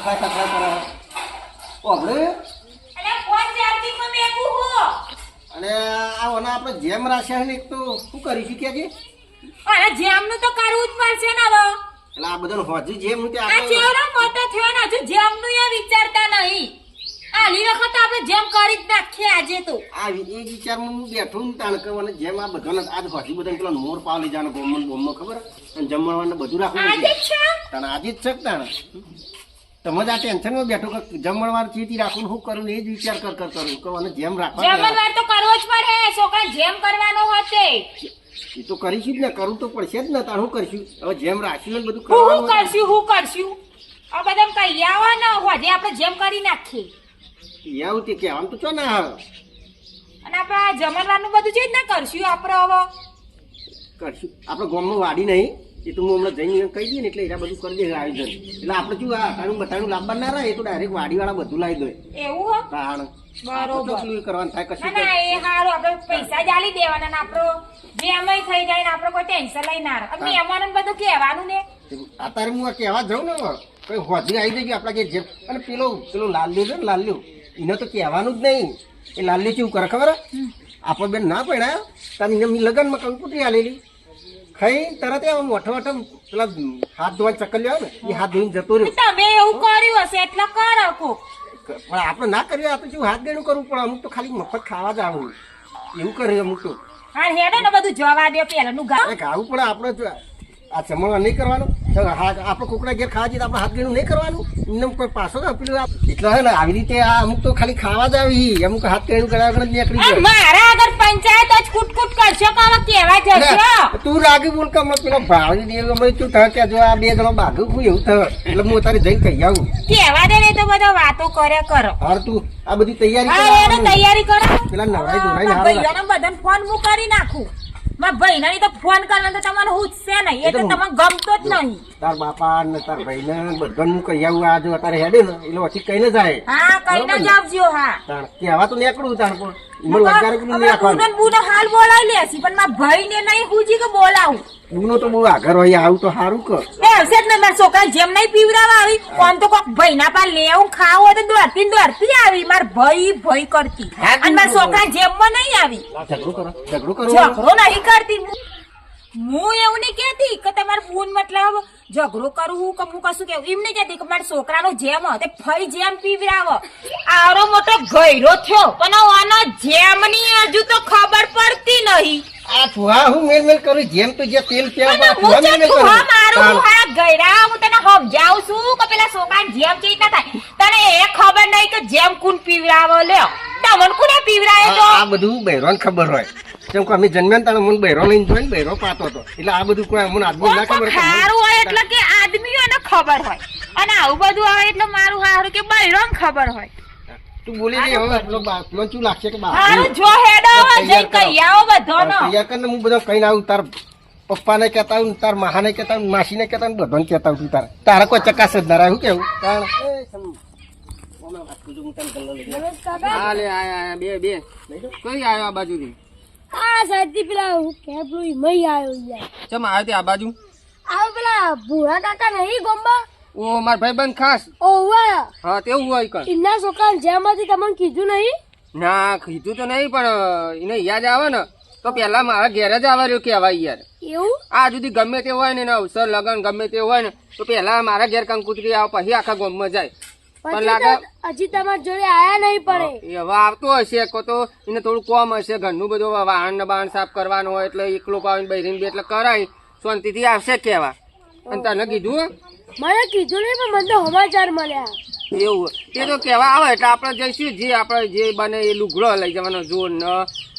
કથરા કથરા કરે ઓગળે અને આ ઓના આપણે જેમ રાખ્યા ને એક તો શું કરી કરીશું કે અરે જેમ જેમનું તો કરવું જ પડશે ને હવે. એટલે આ બધું હોજી જેમ નું તે આ ચેરો મોટો થયો ને હજુ જેમનું એ વિચારતા નહીં. આલી વખત આપણે જેમ કરી જ નાખીએ આજે તો. આ એ વિચારમાં હું બેઠું ને તાણકવ અને જેમ આ બધાને આજ હોજી બધાને પેલા મોર પાવ લઈ જવાનો ગોમન ગોમમાં ખબર? અને જમવાનું બધું રાખવું આજે જ છે? તાણ આજે જ છે તાણ? તમે જ આ ટેન્શનમાં બેઠો કે જમણવાર ચીતી રાખું શું કરું એ જ વિચાર કર કર કરું. કે મને જેમ રાખવા જમણવાર તો કરવો જ પડે. છોકરા જેમ કરવાનો હોતે. એ તો કરીશું જ ને. કરવું તો પડશે જ ને. તાણ શું કરીશું? હવે જેમ રાખ્યું બધું હું હું કરવાનું કરશું હું કરશું. આ બધા કઈ આવવાના હોય આપણે જેમ કરી નાખીએ. એવું તે કહેવાનું તો છો ના હા અને આપણે આ જમણવારનું બધું જે જ ને કરશું આપણે હવે? કરશું. આપણે ગોમનું વાડી નહીં. એ તો હું હમણાં જઈને કહી દઈએ ને એટલે એના બધું કરી દે આયોજન એટલે આપણે શું આ તારું બતાવું લાવવા ના રહે એ તો ડાયરેક્ટ વાડીવાળા બધું લાવી દે. એવું કારણ બરોબર. કરવાનું થાય કશું ના એ હારું આપણે પૈસા જ દેવાના ને આપણો. જે અમે થઈ જાય ને આપણે કોઈ ટેન્શન લઈ ના રહે. બધું કહેવાનું ને. અત્યારે હું આ કહેવા જાઉં ને કઈ હોજી આવી જજો આપણા જે અને પેલો પેલો લાલ્યો છે ને લાલ્યો. એને તો કહેવાનું જ નહીં. એ લાલ્યો કેવું કરે ખબર આપણે બેન ના પડ્યા તારી લગનમાં કંકુતરી આલેલી. ખાઈ તરત એમ વઠો વઠો પેલા હાથ ધોવા ચક્કર લેવા ને એ હાથ ધોઈને જતો રહ્યો. તમે એવું કર્યું હશે એટલે કરો કોક પણ આપણે ના કરીએ આપણે શું હાથ ગણું કરવું પણ અમુક તો ખાલી મફત ખાવા જ આવું એવું કરે અમુક તો. હા હેડો ને બધું જવા દે પેલાનું ખાવું પડે આપણે આ જમણવા નહીં કરવાનું. આપણે કોકડા ઘેર ખાવા જઈએ આપણે હાથ દેણું નહીં કરવાનું? એમને કોઈ પાછો તો પેલું એટલે હે ને આવી રીતે આ અમુક તો ખાલી ખાવા જ આવી. અમુક હાથ દેણું કર્યા વગર નીકળી જાય મારા આગળ પંચાયત જ કૂટ કરશો કે કેવા જશો? તું રાગી બોલ કે પેલો ભાવની દેવ અમે તું થયો કે જો આ બે જણો બાગું હું એવું થયો એટલે હું તારે જઈને કહી આવું કેવા દે ને તો બધા વાતો કરે કરો. હાર તું આ બધી તૈયારી. તૈયારી કરો. પેલા નવરાઈ બધાને ફોન હું કરી નાખું. મારા ભાઈના તો ફોન કરવાનો તો તમારે હુજશે નહીં. એ તો તમને ગમતો જ નહીં. તાર બાપા ને તાર ભાઈ ને બધાને હું કહી આવું આજે અત્યારે હેડે ને એટલે પછી કઈ ને જાય. હા કઈને જ આવજો હા. તાણ કહેવા તો નીકળું તાણ પણ. એમાં લગારે પેલું નહીં રાખવાનું બુનન બુનન હાલ બોલાવી લેસી પણ મારા ભાઈને નહીં હુજી કે બોલાવું. બુનો તો બહુ આગળ હોય આવું તો સારું કર. એ હશે જ ને મારા છોકરા જેમ નહીં પીવડાવવા આવી આમ તો કોક ભાઈના પા લેવું ખાવું તો દોડતી ને દોડતી આવી માર ભાઈ ભાઈ કરતી. અને મારા છોકરા જેમમાં નહીં આવી. ઝઘડો કરો ઝઘડો કરો. ઝઘડો નહીં કરતી. હું એવું નહીં કહેતી કે તમારે ફોન મતલબ ઝઘડો કરવું કે હું કશું કેવું એમ નહીં કહેતી કે મારા છોકરાનો જેમ તે ફઈ જેમ પીવરાવ આવરો મોટો ગયરો થયો. પણ આનો જેમની હજુ તો ખબર પડતી નહીં. આ ફુવા હું મેલ મેલ કરું જેમ તું જે તેલ પીવા પર ફુવા મેલ મેલ કરું. મારું તાણ. હું ગયરા હું તને સમજાવું છું કે પેલા સોકાન જેમ ચેત ના થાય. તને એ ખબર નહીં કે જેમ કુન પીવરાવો લ્યો. તમને કુને પીવરાય તો? આ બધું બહેરોને ખબર હોય. કેમ કે અમે જન્મ્યા ને તાણે મને બહેરો લઈને જોઈને બહેરો પાતો હતો. એટલે આ બધું કોઈ મને આદમી ના ખબર સારું હોય એટલે કે આદમીઓને ખબર હોય. અને આવું બધું આવે એટલે મારું સારું કે બૈરોને ખબર હોય. તું બોલી જઈ હવે પેલો બા- મને શું લાગશે કે બા હારું જો હેડો જઈ કઈ આવો બધાનો તૈયાર કરીને હું બધો કહીને આવું તાર પપ્પાને કહેતા હું તાર મહાને કહેતા આવું માસીને કહેતા આવું બધાને કહેતા તું તારે. તારે કોઈ ચકાસ જ ના રહ્યું શું કેવું? કારણ હું. હા બે બે. કઈ આવ્યો આ બાજુથી? આ સાઈડથી પેલા હું કે મય આવ્યો યાર. ચમ આવ્યો તે આ બાજુ? આવ પેલા ભૂરા કાકા નહીં ગોમ્બા? ઓ માર ભાઈ બંધ ખાસ. ઓવા. હા તેવું હોય કણ. ઇન્ના છોકરા જેમાંથી તમને કીધું નહીં? ના કીધું તો નહીં પણ એને યાદ આવે ને તો પેલા મારા ઘેર જ આવે રહ્યું કહેવાય યાર. એવું? આ સુધી ગમે તે હોય ને એના અવસર લગન ગમે તે હોય ને તો પેલા મારા ઘેર કંકુતરી આવે પછી આખા ગામમાં જાય. પણ લાગે હજી તમારી જોડે આયા નહીં પડે. હવે આવતો હશે કો તો એને થોડું કોમ હશે ઘરનું બધું વાહન ને બાહન સાફ કરવાનું હોય એટલે એકલો પાવીને બૈરીને બે એટલે કરાય. શાંતિથી આવશે કેવા અને તને કીધું? મને કીધું નહીં પણ મને તો સમાચાર મળ્યા. એવું તે તો કહેવા આવે એટલે આપણે જઈશું જે. આપણે જે બને એ લુગડો લઈ જવાનો જોર ન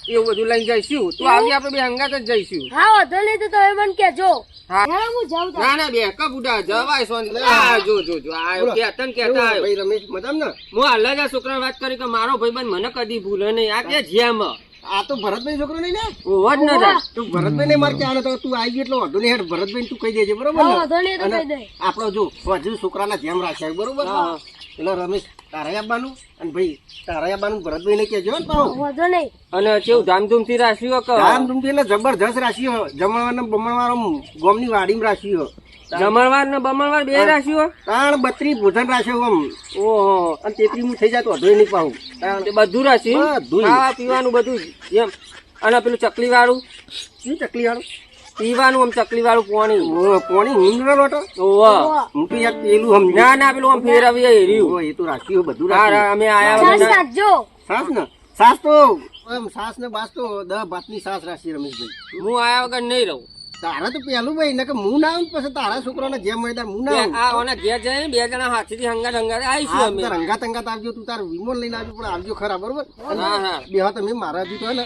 એવું બધું લઈ જઈશું. તો આવી આપણે બે હંગાત જ જઈશું. હા વધુ લઈ તો તમે મને કેજો હા. હા હું જાઉં ના ના બે કબુડા જવાય સોન. આ જો જો જો આ બોલો. કેતન કેતા આવ્યો. ભાઈ રમેશ મજામાં? ને હું હાલ જ વાત કરી કે મારો ભાઈબંધ મને કદી ભૂલે નહીં. આ કે જેમ આ તો ભરતભાઈ છોકરો નહીં ને? ઓવ જ ન થાય તું ભરતભાઈ ને માર ક્યાં તો તું આવી ગયો એટલે વાંધો નહીં. હેડ ભરતભાઈ તું કહી દેજે બરોબર ને? અને. આપણો જો હજુ છોકરાના ધ્યાન રાખ્યા બરોબર હા. એટલે રમેશ તારા આબાનું? અને ભાઈ તારા આબાનું ભરતભાઈ ને કહેજો ને પાછું વધો નહીં. અને કેવું ધામધૂમથી કે? ધામધૂમથી એટલે જબરજસ્ત રાશિઓ ગોમની ગોમની વાડીમાં રાશિઓ જમણવાર ને બમણવાર બે રાખ્યું ત્રણ બત્રી ભોજન રાશિઓ આમ ઓહો અને તેત્રી હું થઈ જાતો વધુ નહીં પાઉં બધું બધું. ખાવા પીવાનું બધું જ. એમ. અને પેલું ચકલી વાળું શું ચકલી વાળું પીવાનું આમ ચકલી વાળું પાણી પોણી લોટો? ઓહો હું તો યાર પેલું સમજ્યું. ના ના પેલું આમ ફેરવી હોય એ તો રાખ્યું બધું અમે આયા સાસ ના- રાખજો સાસ ને? સાસ તો આમ સાસ ને બાસ તો દસ ભાતની સાસ રાખી રમેશભાઈ. હું આયા વગર નહીં રહું. તારા તો પેલું ભાઈ નકર હું ના આવું પછી તારા છોકરાને જેમ હોય તેમ હું ના આવું. આ ઓના ઘેર જઈને બે જણા હાથેથી હંગાત હંગાત આવીશું અમે. રંગા અંગાત આવજો તું તાર વિમો લઈને આવજો પણ આવજો ખરા બરોબર? હા હા. બે હા તમે મારા હજી તો ને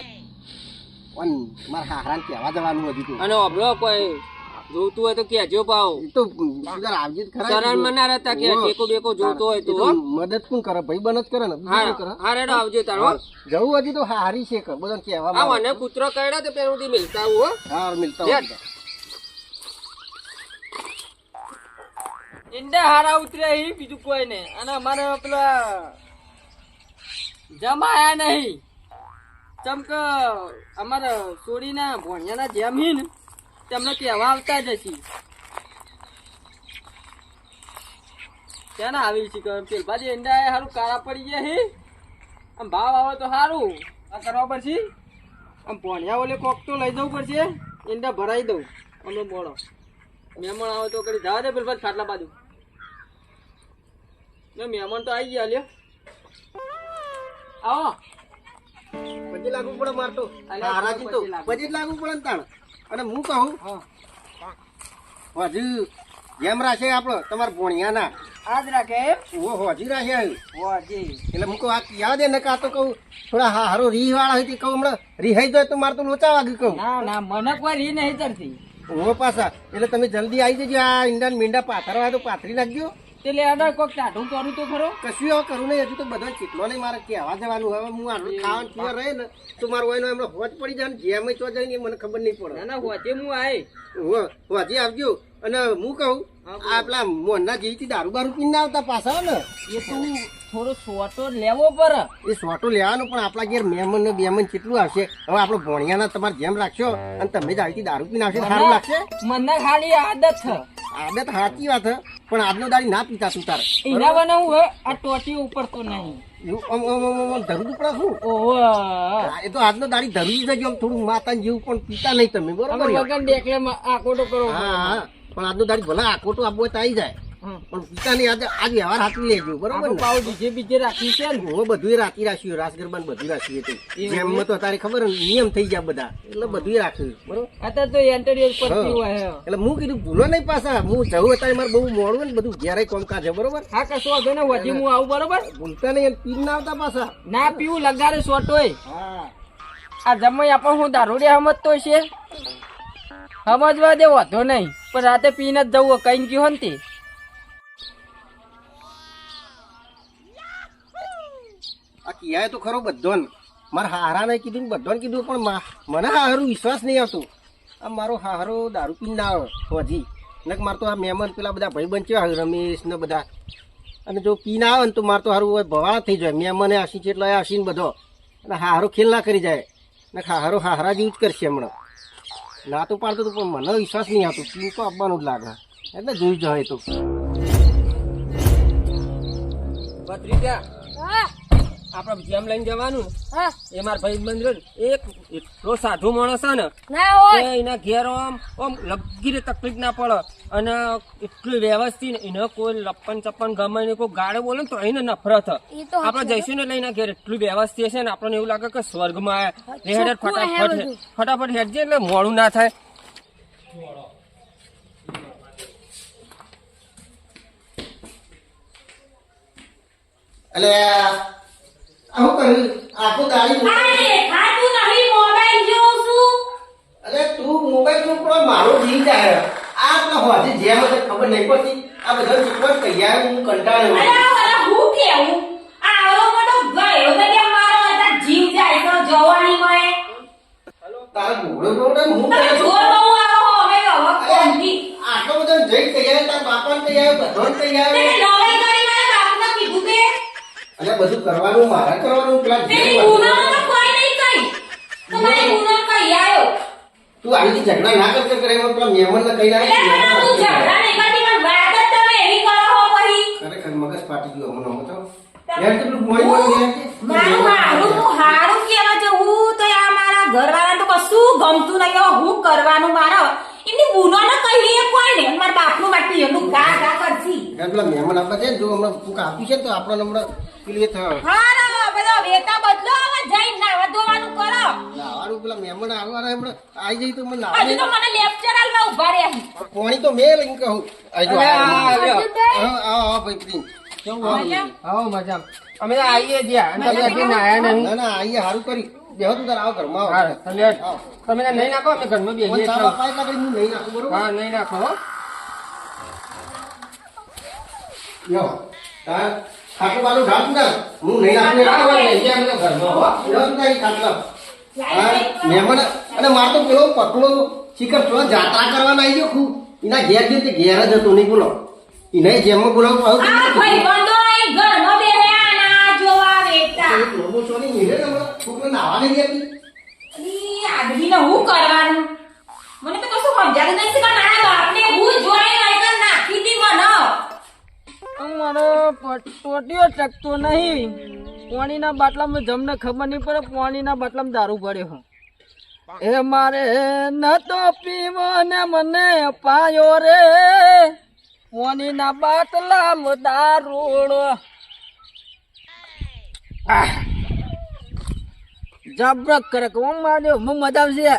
અન મારા હારાને કહેવા જવાનું હજી તું. અને અભળો કોઈ જોતું હોય તો કેજો પાવ તો આવજે ખરા રહેતા કે ટેકો બેકો જોતો હોય તો. મદદ કોણ કરે? ભાઈ બન જ કરે ને. હા કરે? હા રેડો આવજો તારો જવું હજી તો હારી છે કે. બધા કહેવા આ મને કૂતરો કરડ્યો તો પેલું મિલતા આવું હો. હા મિલતા. હોય. ઈંડા હારા ઉતર્યા હી બીજું કોઈ ને અને અમારે પેલા જમાયા નહીં. ચમક અમારા ચોરીના સોડીના ભોણિયાના જેમ હી ને. તેમને કહેવા આવતા જ હશી ક્યાં આવી છે કે પેલભાજી ઈંડા એ કારા કાળા પડી ગયા હી. આમ ભાવ આવે તો સારું આ કરવા પડશે? આમ ભોણિયા ઓલે કોક તો લઈ જવું પડશે. ઈંડા ભરાઈ દઉં. અમે બોળો. મહેમાન આવે તો કરી જવા દે પેલભાજ ખાટલા બાજુ. ને મહેમાન તો આવી ગયા લ્યો. આવો. પછી લાગુ પડે મારતો. હારાજી તો પછી. લાગુ પડે ને તાણ. અને હું કહું હજુ જેમ રાખે આપણો તમારા ભોણિયાના. આજ રાખે ઓ હજી રાખે એટલે હું કહું આ યાદ ને કાં તો કહું થોડા હારો રીહ વાળા હોય તે કહું હમણાં રીહાઈ જાય તો મારે તો લોચા વાગી કહું. ના ના મને કોઈ રી નહીં ઓ પાછા. એટલે તમે જલ્દી આવી જજો આ ઈંડા મીંડા પાથરવા તો પાથરી નાખજો. એટલે આડર કોક ટાઢું કરું તો ખરો? કશું હવે કરું નહીં હજુ તો બધા ચીટલો નહીં મારે કહેવા જવાનું હવે હું આટલું ખાવાનું પીવા રહે ને તો મારો એનો એમનો હોજ પડી જાય ને જેમ તો જાય ને મને ખબર નહીં પડે. ના ના હોતે હું આય. હોજે આવજો. અને હું કહું આ પેલા મોહનના જેવીથી દારૂ બારૂ પીને ના આવતા પાછા ને. એ તો થોડો સોટો લેવો પર. એ સોટો લેવાનો પણ આપણા ઘેર મહેમાન ને બેમન કેટલું આવશે? હવે આપણો ભોણિયાના તમારે જેમ રાખશો અને તમે જ આવીથી દારૂ પીને આવશે સારું લાગશે? મને ખાલી આદત. છે આદત સાચી વાત હે, પણ આજનો દાડી ના પીતા તું તારે. એના બનાવું હે આ ટોટી ઉપર તો નહીં. ધરું ઉપડા શું? એ તો આજનો દાડી ધરવી જજો થોડું માતા જેવું પણ પીતા નહીં તમે બરોબર? વગર ડેકલે આકોટો કરો. હા પણ આજનો દાડી ભલે આકોટો આપવો તો આવી જાય. પણ પીતા આજે આજ વ્યવહાર હાથવી લેજો બરોબર આપણું ને? બીજે બીજે રાખી છે ને હું બધું રાતી રાખ્યું રાસ બધું રાખ્યું હતું જેમ તો તારે ખબર નિયમ થઈ ગયા બધા. એટલે બધું રાખ્યું બરોબર? અત્યારે તો એન્ટરિયર પડતી એટલે હું કીધું ભૂલો નહીં પાછા. હું જવું અત્યારે મારે બહુ મોડું ને બધું ઘેરે કામકાજ છે બરોબર? હા કશો વાંધો ને વધી હું આવું બરોબર? ભૂલતા નહીં પી પીન ના આવતા પાછા. ના પીવું લગાડે સોટોય હા. આ જમાઈ આપણ હું દારૂડી સમજતો છે? સમજવા દે વાંધો નહીં. પણ રાતે પીને જ જવું કઈ ગયું ને આ કિયાએ તો ખરો બધોને. મારા હારાને કીધું ને બધોને કીધું, પણ મને હારું વિશ્વાસ નહીં આવતો. આ મારો હારો દારૂ પીને ના આવે, હજી. નક મારે તો આ મહેમાન પેલા બધા ભાઈ બંધ રમેશ ને બધા. અને જો પીને આવે ને તો મારે તો હારું ભવાળા થઈ જાય. મહેમાને આસી છે એટલે આસીને બધો. અને હારો ખેલ ના કરી જાય. ને હારો હારા જેવું જ કરશે હમણાં. ના તો પાડતો પણ મને વિશ્વાસ નહીં આવતો. પીને તો આપવાનું જ લાગે. એટલે જોઈ જાય તો. ભત્રીજા હા આપણે જેમ લઈને જવાનું. હા. એ મારા ભાઈ બંધ એક એટલો સાધુ માણસ છે ને એના ઘેર આમ આમ લગીરે તકલીફ ના પડે. અને એટલું વ્યવસ્થિત એને કોઈ લપન ચપ્પન ગમે ને કોઈ ગાળે બોલે ને તો એને નફરત. આપણે જઈશું ને લઈને ઘેર એટલું વ્યવસ્થિત છે ને આપણને એવું લાગે કે સ્વર્ગમાં આયા. હેડ ફટાફટ. ફટાફટ હેડજે એટલે મોડું ના થાય. એટલે આવું કર્યું? આખો દાડી અરે ખાતું નહીં મોબાઈલ જોઉં છું. અરે તું મોબાઈલનું પણ મારો જીવ જાય આ તો હોજી જે મને ખબર નહીં પડતી. આ બધા ચીકવટ તૈયાર હું કંટાળ્યો અરે અરે હું કેવું? આ આવરો મોટો ગયો તો કે મારો હતા જીવ જાય તો જવાની મળે તારો ઘોડો ઘોડો હું કરે છું? આટલો બધો જઈ તૈયાર તાર બાપા તૈયાર બધો કહી અને બધું કરવાનું મારે કરવાનું પેલા ગુનો. તો કોઈ નહીં કઈ ગુનો કઈ આવી. રીતે ઝઘડા ના કરતો કરે એમાં પેલા મહેમાનને કહી આવે એટલે હું ઝઘડા નહીં ખરેખર મગજ ફાટી ગયો હમણાં હું તો યાર મોડી મોડી યાર છે. મારું હું હારું કેવા તો આ મારા ઘરવાળા તો કશું ગમતું નહીં હું. કરવાનું મારો. એમની બુનો ને કહીએ કોઈ ને મારા બાપનું બાકી એનું ગા ગા યાર પેલા મહેમાન આપવા છે ને જો હમણાં કોક આપ્યું છે ને તો આપણને હમણાં ક્લિયર થયો હા બધો વેતા બદલો હવે જઈને નાવા ધોવાનું કરો. નાવાનું પેલા મહેમાન આવવાના હમણાં. આવી જઈ તો મને હજુ તો મને લેક્ચર આલવા ઊભા રહ્યા પાણી તો મેં લઈને કહું. આઈ આ આ લ્યો. હા હા હા ભાઈ પ્રિન્સ. આવો મજા અમે આવીએ જ્યાં તમે હજી નાયા નહીં. ના ના આઈએ સારું કરી. બેહો તું તાર આવ ઘરમાં હા, તમે નહીં નાખો અમે ઘરમાં કરી હું નહીં નાખું બરોબર? હા નહીં નાખો હો. યો તાર ખાટલું બાટલું તું હું નહીં હા, એટલા હવે બેસીએ ઘરમાં હો. યો તારી ખાટલા. હા, મહેમાન અને માર તો પેલો પતલો શિખર પેલો જાત્રા કરવાના આવી ગયો ખૂબ એના ઘેર જે ઘેર જ હતો નહીં બોલો. એને જેમમાં બોલાવું આવું ઘરમાં બેહ્યા ના જોવા વેતા લોબો ચોરી ને છોકરો નાવા નહીં દેતી. ઈ આદમીને હું કરવાનું? મને તો કશું સમજાતું નથી કે મારા બાપને હું જોઈ ટોટીઓ ટકતો નહીં. પાણીના બાટલામાં જમને ખબર નહીં પડે, પાણીના બાટલામાં દારૂ પડ્યો એ મારે ન તો પીવો ને મને પાયો રે. પાણીના બાટલામાં દારૂડો. જબરક કરે કે હું મારે, હું મજા આવશે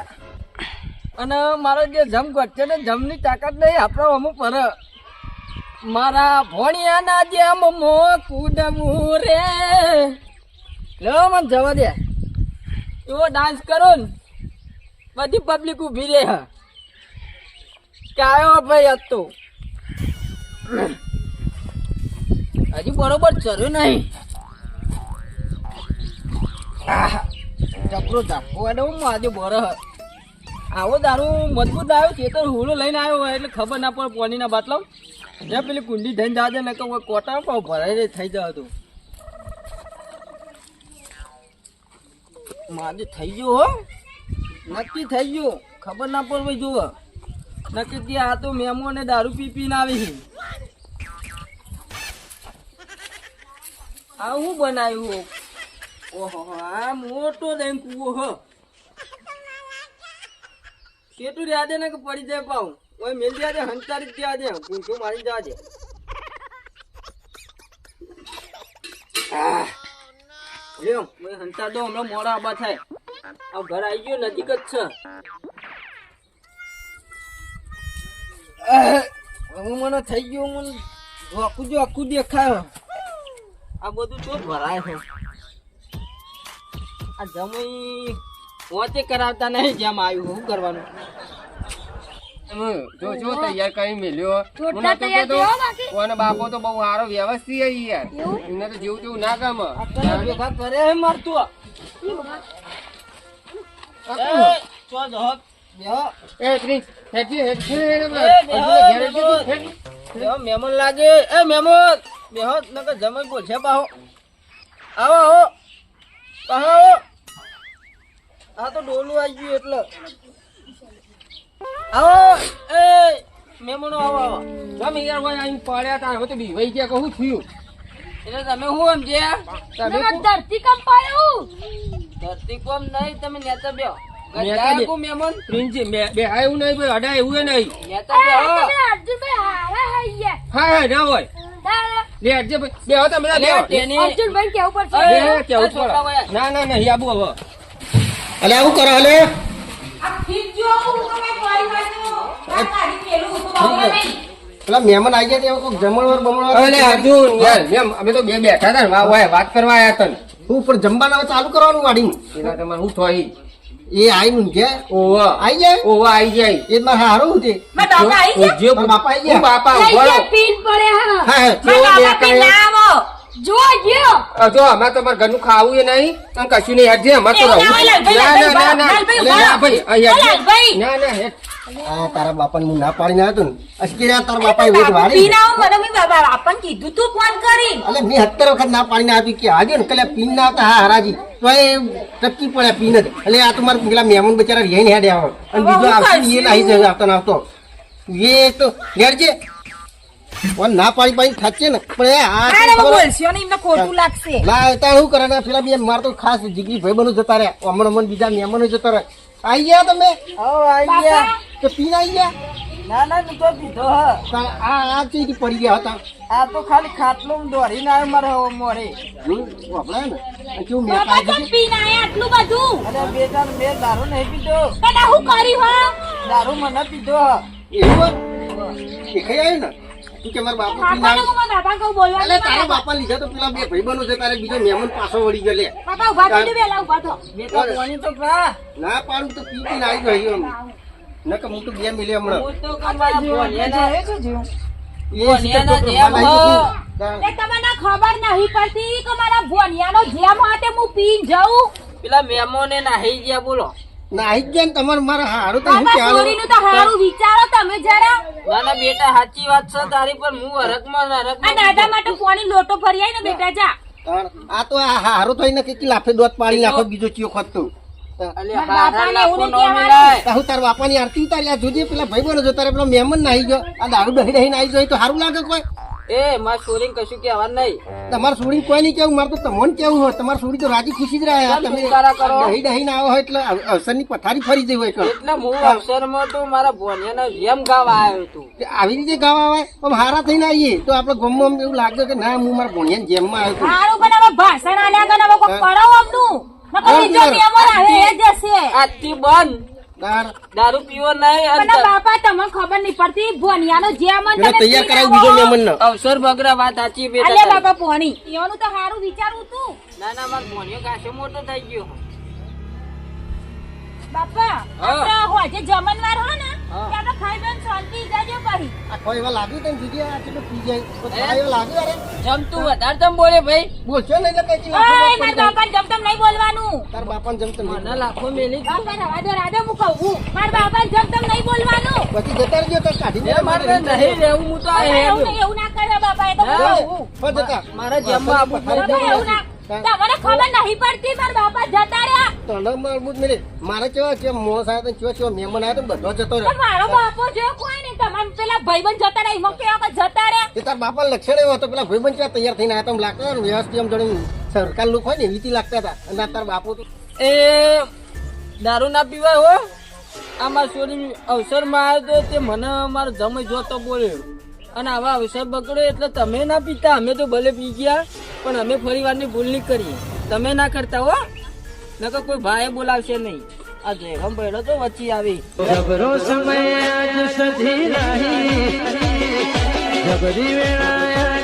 અને મારો જે જમ ઘટશે ને, જમની તાકાત નહીં, આપણો અમુક પર મારા ભોણિયાના જેમ મો કુદવું રે. લો, મને જવા દે. એવો ડાન્સ કરો ને, બધી પબ્લિક ઊભી રહે. હે. કે આવ્યો ભાઈ હતો હજી બરોબર ચર્યું નહીં. ચપરો ચાપો એટલે હું આજે બરો. આવો દારૂ મજબૂત આવ્યો તો હુલો લઈને આવ્યો એટલે ખબર ના પડે પોણીના બાટલા જ્યાં પેલી કુંડી થઈને જાજે ને કહું કોટા પાવ ભરાઈ થઈ જાવ તું. મારે થઈ ગયો હો. નક્કી થઈ ગયો. ખબર ના પડે ભાઈ, જુઓ. નક્કી કે આ તો મેમો ને દારૂ પી પીને આવી આ હું બનાવ્યું? ઓહો, આ મોટો દહીં કુવો હો કેટલું રહ્યા દે ને કે પડી જાય પાઉં? ઓય મેલ દે દે હંતારી દે દે પૂંછું મારી જા લ્યો મે હંતા દો, હમણાં મોડા આબા થાય. આ ઘર આવી ગયો, નજીક જ છે. હું મને થઈ ગયું મને આખું જો, આખું દેખાય. આ બધું તો ભરાય છે. આ જમી પોતે કરાવતા નહીં, જેમ આવ્યું શું કરવાનું. જો જો તૈયાર કરી મેલ્યો. હું કહેતો, બાપો તો બહુ સારો વ્યવસ્થિત યાર. એને તો જેવું તેવું ના ભેગા કરે હે મારતું ચો મહેમાન લાગે. એ મેમન. બેહો નકર જમાઈ બોલ છે પાહો. આવો આવો. પાહો આ તો ડોલું આવી ગયું એટલે. આવો એ મેમણો આવો આવો. તમે યાર ભાઈ આઈને પડ્યા તા હવે તો બીવાઈ ગયા કહું થયું? એટલે તમે હું એમ જે? તમે ધરતી ધરતી કંપાયું ધરતી કોમ નહીં તમે નેતા બેહો. હૈયે. હોય. ના ના નહીં આબુ હવે. અલે આવું કરો અલે આ ફીટ જો હું તો મેં કરી વાંચું આ કાઢી પેલું તો બગડે નહીં. પેલા મહેમાન આવી ગયા ત્યાં કોઈક જમણવાર બમણવાર અરે અર્જુન યાર મેમ અમે તો બે બેઠા હતા ને વા વાય વાત કરવા આયા હતા હું પણ જમવાના ચાલુ કરવાનું વાડી એના તમારે શું થઈ એ આઈ નું કે ઓવા. આઈ જાય? ઓવા આઈ જાય. એ મારે હારું છે. બાપા આવી ગયા? બાપા આઈ ગયા. બાપા ઊભો રહો. પડે હા. હા હા મારા કેવો બાપા પી દેખાય? જો આ જો અમારે તમારે ઘરનું ખાવું એ નહીં અને કશું નહીં હેઠ જે અમારે તો રહું. ના ના, ના, ના, લાલભાઈ, ના. લાલભાઈ, ના, ભાઈ, અહીં હેઠ જે. લાલભાઈ. ના, ના, હેઠ. આ તારા બાપાને હું ના પાડીને આવ્યો હતો ને. તારા બાપાએ વેટ વાળી. પી મને મેં બાપાને કીધું તું ફોન કરી અલે મેં સત્તર વખત ના પાડીને આપી કે આજે ને કલે પીન ના આવતા. હા હરાજી. તો એ ટપકી પડ્યા પીન જ. એટલે આ તમારે મારે પેલા મહેમાન બચારા રહીને હેડે આવે અને બીજો આવશે એ નહીં આવતો ને આવતો. એ તો હેડજે. ઓન ના પાણી પાણી ખાચે ને. પણ એ આ બોલશો ને એમને ખોટું લાગશે. ના શું કરે? ને પેલા બે માર તો ખાસ જીગરી ભાઈ બનો જતા રહે હમણાં હમણાં બીજા મહેમાનો જતા રહ્યા. આવી ગયા તમે? આવો આવી ગયા. તો પીને આઈ ગયા? ના ના તું તો પીધો આ આ ચીજ પડી ગયા હતા? આ તો ખાલી ખાટલો દોડીને આવ્યો મારે મોરે વાપરે ને. કેવું મેં આટલું બધું? અરે બેટા મેં દારૂ નહીં પીધો. તને હું? દારૂ મને પીધો એવું? આવ્યું ને? તું કે મારા બાપા પીને આવ્યો બાપા કહું બોલવા એટલે નહીં તારા બાપા. લીધા તો પેલા બે ભાઈબંધો છે તારે બીજો મહેમાન પાછો વળી ગયો લે. બાપા ઊભા થઈ વહેલા ઊભા થો. તો પાણી તો પા ના પાડું તો પી પીને આવી ગયો એમ. નકર હું તો બે મિલે હમણાં. હું તો જેમ પ્રમાણ આવી એ તમને ખબર નહીં પડતી કે મારા ભોનિયાનો જેમ હાથે હું પી જાઉં? પેલા મેમો ને નાહી ગયા બોલો. ના ગયા તમારે મારા હારું તો હું બાપા કહેવાનું. તો હારું વિચારો તમે જરા. ના ના બેટા સાચી વાત છે તારી પણ હું હરકમાં આ દાદા માટે પોણી લોટો ફરી ને બેટા જા. આ તો આ હારું થઈને કે લાફે દોત પાડી નાખો બીજો ચિયો હારા બાપાને નહીં આરતી ઉતારી આ જોજે પેલા ભાઈ બોલો જો તારે પેલો મહેમાન ના ગયો. આ દારૂ દહી દહીને આવી જાય તો સારું લાગે કોઈ. એ માર છોરીને કશું કેવા નહીં. તમાર છોડી કોઈ નહીં કેવું મારે તો તમને કેવું હોય. તમાર છોડી તો રાજી ખુશી જ રહ્યા તમે દહી કરો? દહી ના આવો હોય એટલે અવસરની પથારી ફરી જઈ હોય એટલે. હું હું અવસરમાં તો મારા ભોનિયાના જેમ ગાવા આવ્યો તું કે આવી રીતે ગાવા આવે? પણ હારા થઈને આવીએ. તો આપડે ગમમાં એવું લાગે કે ના હું મારા ભોનિયા જેમ માં આવ્યો હારું પણ હવે ભાષણ આલ્યા વગર હવે નકર બીજો. આવે એ જશે આજથી બંધ. દારૂ. પીવો નહીં બાપા તમને ખબર નહીં પડતી ભોનિયાનો જેમ પેલા તૈયાર કરાવ બીજો મહેમાનને અવસર બગડા વાત સાચી બેટા અલે બાપા ભોની તો હારું વિચારું તું. ના ના મારો ભોનિયો કાશો મોટો થઈ ગયો. બાપા. આપણે હોજે જમણવાર હા. કે આપણે ખાઈ પીને શાંતિ જાજો પછી એવા લાગ્યું તને જુદી આ કેટલું પી જાય? તો લાગ્યું અરે? જમતું વધારે તમ બોલે ભાઈ. બોલશો ને એટલે કઈ ઓય મારા બાપાને જમતમ નહીં બોલવાનું. તાર બાપાને મને લાખો મેલી બાપા રવા દો રાજા હું કહું. બાપાને જમતમ નહીં બોલવાનું. પછી જતા રહેજો તો કાઢી મારે નહીં રહેવું હું તો આ એવું ના કરે બાપા એ તો કહું. પણ જતા. મારા એવું ના તમને ખબર નહીં પડતી મારા બાપા જતા રહ્યા. તને મજબૂત મિલે. મારે કેવા કે મોસ આવ્યો તો કેવો કેવો મહેમાન આવ્યો તો બધો જતો તો રહ્યો મારો બાપો જો કોઈ નહીં તમારે પેલા ભાઈબંધ જતા રહ્યા એમાં કેવા જતા રહ્યા? એ તાર બાપા લક્ષણ એવો હતો પેલા ભાઈબંધ કેવા તૈયાર થઈને આવ્યા તો એમ લાગતા હતા વ્યવસ્થિત એમ જોડે સરકાર લોકો હોય ને એવી લાગતા હતા. અને તાર બાપુ તો એ દારૂ ના પીવાય હો. આ મારા છોરી અવસરમાં આવ્યો તો તે મને મારો જમે જોતો બોલ્યો. અને આવા અવસર બગડ્યો એટલે તમે ના પીતા, અમે તો ભલે પી ગયા, પણ અમે ફરી વારની ભૂલ નહીં કરી. તમે ના કરતા હો. નકર કોઈ ભાઈ બોલાવશે નહીં. આ જયરામ પડ્યો તો વચ્ચે આવી. જબરો સમય આજ સધી રહી. જબરી વેળાએ